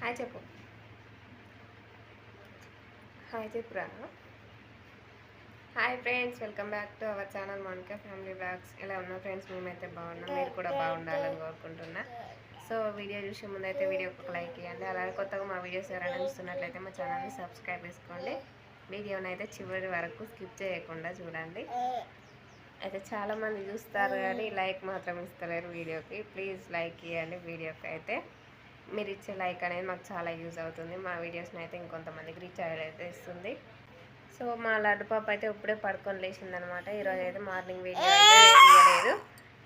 Hi చెప్పు. Hi చెప్పురా. Hi friends welcome back to our channel Monica family blogs ఎలా ఉన్నా ఫ్రెండ్స్? మేమైతే బాగున్నాం. మీరు కూడా బాగుండాలని కోరుకుంటున్నా. సో వీడియో చూసే ముందు అయితే వీడియోకి ఒక లైక్ ఇవ్వండి అలాగే కొత్తగా మా వీడియోస్ ఎవరైనా చూస్తున్నట్లయితే మా ఛానల్ని సబ్స్క్రైబ్ చేసుకోండి. వీడియోని అయితే చివరి వరకు స్కిప్ చేయకుండా చూడండి. అయితే చాలా మంది చూస్తారు కానీ లైక్ మాత్రం ఇస్తలేరు వీడియోకి. ప్లీజ్ లైక్ ఇవ్వండి వీడియోకి అయితే. మీరు ఇచ్చే లైక్ అనేది మాకు చాలా యూజ్ అవుతుంది. మా వీడియోస్ని అయితే ఇంకొంతమందికి రీచ్ అయితే ఇస్తుంది సో మా లడ్డు పాప అయితే ఇప్పుడే పడుకొని లేచిందనమాట. ఈరోజు అయితే మార్నింగ్ వీడియో అయితే తీయలేదు.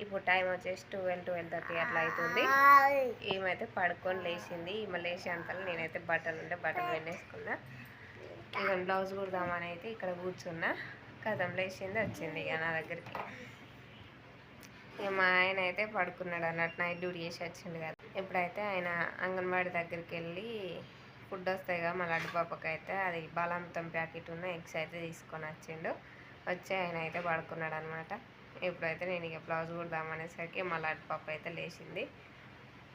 ఇప్పుడు టైం వచ్చేసి ట్వెల్వ్ ట్వెల్వ్ థర్టీ అట్లా అవుతుంది. ఈమెతే పడుకొని లేచింది. ఈమె లేచేంతలో నేనైతే బట్టలు ఉంటే బట్టలు వెళ్ళేసుకున్నా ఇక బ్లౌజ్ కుడదామని అయితే ఇక్కడ కూర్చున్నా. కథం లేచింది వచ్చింది ఇక నా దగ్గరికి. ఇక మా ఆయన అయితే పడుకున్నాడు అన్నట్టు నైట్ డ్యూటీ చేసి వచ్చిండు కదా. ఇప్పుడైతే ఆయన అంగన్వాడీ దగ్గరికి వెళ్ళి ఫుడ్ వస్తాయి కదా మా లడ్డు పాపకి అయితే అది బలాంతం ప్యాకెట్ ఉన్న ఎగ్స్ అయితే తీసుకొని వచ్చిండు. వచ్చి ఆయన అయితే పడుకున్నాడు అనమాట ఇప్పుడైతే నేను ఇక బ్లౌజ్ కుడదామనేసరికి మా లడ్డు పాప అయితే లేచింది.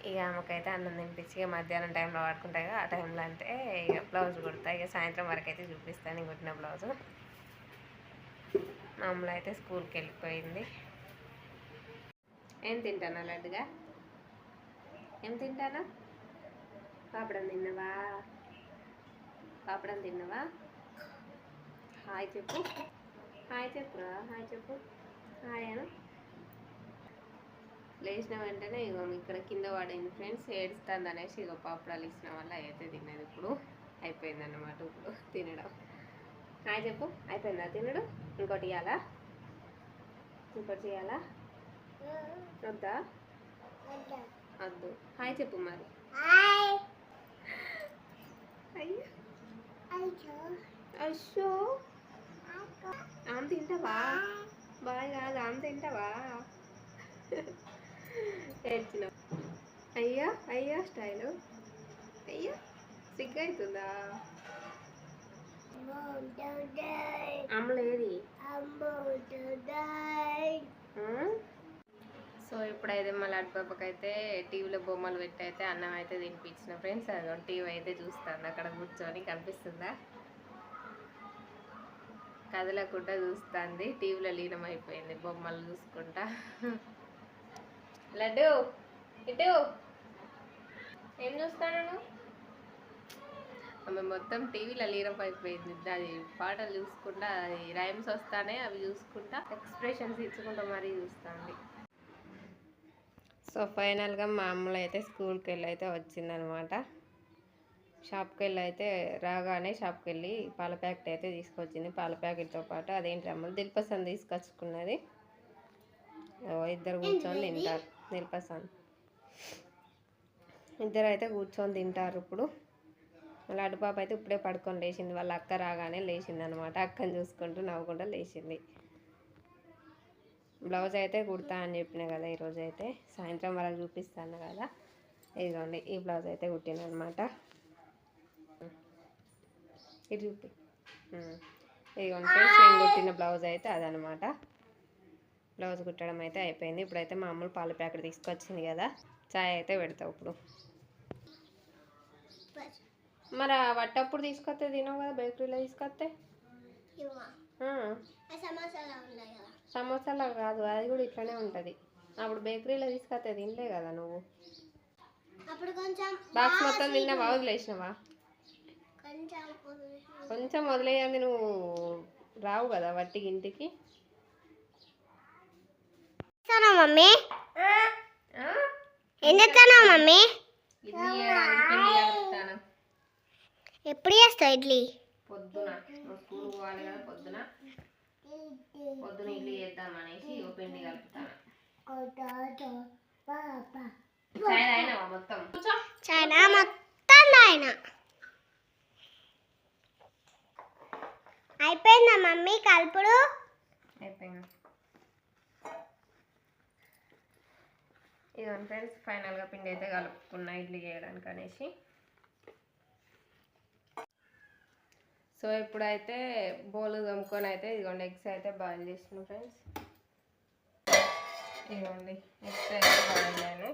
ఇక ఆమెకైతే అన్నం తినిపించి ఇక మధ్యాహ్నం టైంలో పడుకుంటాయి కదా ఆ టైంలో అంటే ఇక బ్లౌజ్ కుడతా. ఇక సాయంత్రం వరకు అయితే చూపిస్తాను నేను కుట్టిన బ్లౌజు. మామూలు అయితే స్కూల్కి వెళ్ళిపోయింది. ఏం తింటానా లడ్డుగా ఏం తింటానా? పాపడం తిన్నావా? పాపడం తిన్నావా? హాయ్ చెప్పు. హాయ్ చెప్పురా హాయ్ చెప్పు. హాయ్ అను. లేచిన వెంటనే ఇగో ఇక్కడ కింద పడింది ఫ్రెండ్స్ ఏడుస్తుంది అనేసి ఇగో పాపడాలు ఇచ్చిన వల్ల అయితే తిన్నది ఇప్పుడు. అయిపోయిందన్నమాట ఇప్పుడు తినడం. హాయ్ చెప్పు. అయిపోయిందా తినడు? ఇంకోటి ఇవ్వాలా ఇంకోటి చేయాలా? వద్దా వద్దు హాయ్ చెప్పు మరి. అయ్యో. అయ్యో. ఆమె తింటావా? బాయ్ కాదు ఆమె తింటావా? ఏడ్చినావు. అయ్యా అయ్యా స్టైలు. అయ్యా సిగ్గు అవుతుందా అమ్మలేది సో ఇప్పుడైతే మా లడ్డు పాపకైతే టీవీలో బొమ్మలు పెట్టి అయితే అన్నం అయితే తినిపించిన. ఫ్రెండ్స్ అదో టీవీ అయితే చూస్తాను అక్కడ కూర్చొని కనిపిస్తుందా? కదలకుండా చూస్తుంది. టీవీలో లీనమైపోయింది బొమ్మలు చూసుకుంటా. లడ్డు ఇటు. ఏం చూస్తాను ఆమె మొత్తం టీవీలో లీనం అయిపోయింది అది పాటలు చూసుకుంటా అది రైమ్స్ వస్తానే అవి చూసుకుంటా. ఎక్స్ప్రెషన్స్ ఇచ్చుకుంటా మరీ చూస్తుంది. సో ఫైనల్గా మా అమ్మలు అయితే స్కూల్కి వెళ్ళి అయితే వచ్చిందనమాట. షాప్కి వెళ్ళి అయితే రాగానే షాప్కి వెళ్ళి పాల ప్యాకెట్ అయితే తీసుకొచ్చింది. పాల ప్యాకెట్తో పాటు అదేంటి అమ్మలు దిల్పసంద్ తీసుకొచ్చుకున్నది. ఇద్దరు కూర్చొని తింటారు. దిల్పసంద్ ఇద్దరు అయితే కూర్చొని తింటారు ఇప్పుడు. లడ్డు పాప అయితే ఇప్పుడే పడుకొని లేచింది. వాళ్ళ అక్క రాగానే లేచింది అనమాట అక్కని చూసుకుంటూ నవ్వుకుంటూ లేచింది. బ్లౌజ్ అయితే కుడతా అని చెప్పిన కదా ఈరోజు అయితే. సాయంత్రం వరకు చూపిస్తాను కదా. ఇదిగోండి ఈ బ్లౌజ్ అయితే కుట్టిన అనమాట ఇది చూపి. ఇదిగోండి ఫ్రెండ్స్ నేను కుట్టిన బ్లౌజ్ అయితే అదనమాట బ్లౌజ్ కుట్టడం అయితే అయిపోయింది. ఇప్పుడైతే మామూలు పాల ప్యాకెట్ తీసుకొచ్చింది కదా. చాయ్ అయితే పెడతావు ఇప్పుడు. మరి వట్టప్పుడు తీసుకొస్తే తినవు కదా బేకరీలో తీసుకొస్తే. సమోసాలా కాదు అది కూడా ఇట్లానే ఉంటుంది. అప్పుడు బేకరీలో తీసుకొస్తే తినలే కదా నువ్వు. అప్పుడు కొంచెం బాక్స్ మొత్తం తిన్నావా? వదిలేసినావా? కొంచెం కొంచెం వదిలేయండి నువ్వు రావు కదా వట్టికి ఇంటికి. మమ్మీ? ఏం చేస్తానా మమ్మీ? ఎప్పుడు చేస్తావు ఇడ్లీ? పొద్దున స్కూల్ పోవాలి కదా పొద్దున. పొద్దున ఇడ్లీ చేద్దాం అనేసి ఓ పిండి కలుపుతాను. చాయ్ తాగినావా మొత్తం? చాలా మొత్తం ఆయన అయిపోయిందా మమ్మీ కలుపుడు? అయిపోయింది. ఇదిగోండి ఫ్రెండ్స్ ఫైనల్గా పిండి అయితే కలుపుకున్నా ఇడ్లీ చేయడానికి అనేసి సో ఇప్పుడైతే బౌల్ తమ్ముకొని అయితే ఇదిగోండి ఎగ్స్ అయితే బాయిల్ చేసిన ఫ్రెండ్స్ ఇదిగోండి ఎగ్స్ అయితే బాయిల్ అయ్యాను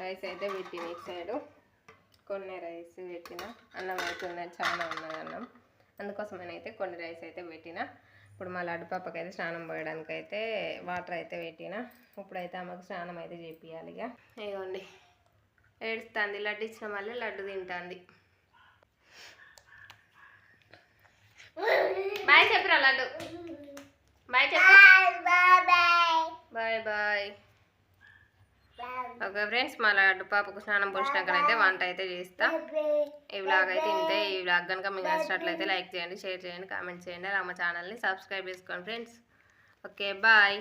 రైస్ అయితే పెట్టిన ఇటు సైడు కొన్ని రైస్ పెట్టిన. అన్నం అవుతుంది చాలా ఉన్నది అన్నం. అందుకోసమని అయితే కొన్ని రైస్ అయితే పెట్టిన. ఇప్పుడు మా లడ్డు పాపకి అయితే స్నానం పోయడానికి అయితే వాటర్ అయితే పెట్టిన. ఇప్పుడైతే ఆమెకు స్నానం అయితే చేపియాలి ఇక. ఇదిగోండి ఏడుస్తుంది లడ్డు ఇచ్చిన మళ్ళీ లడ్డు తింటుంది. లడ్డు. బాయ్ చెప్పు. బాయ్ బాయ్ ఓకే ఫ్రెండ్స్ మా లడ్డు పాపకు స్నానం పోసినాకనైతే వంట అయితే చేస్తా. ఈ వ్లాగ్ అయితే ఇంతే. ఈ వ్లాగ్ కనుక మీకు నచ్చినట్లయితే లైక్ చేయండి షేర్ చేయండి కామెంట్ చేయండి. అలా మా ఛానల్ని సబ్స్క్రైబ్ చేసుకోండి ఫ్రెండ్స్. Okay bye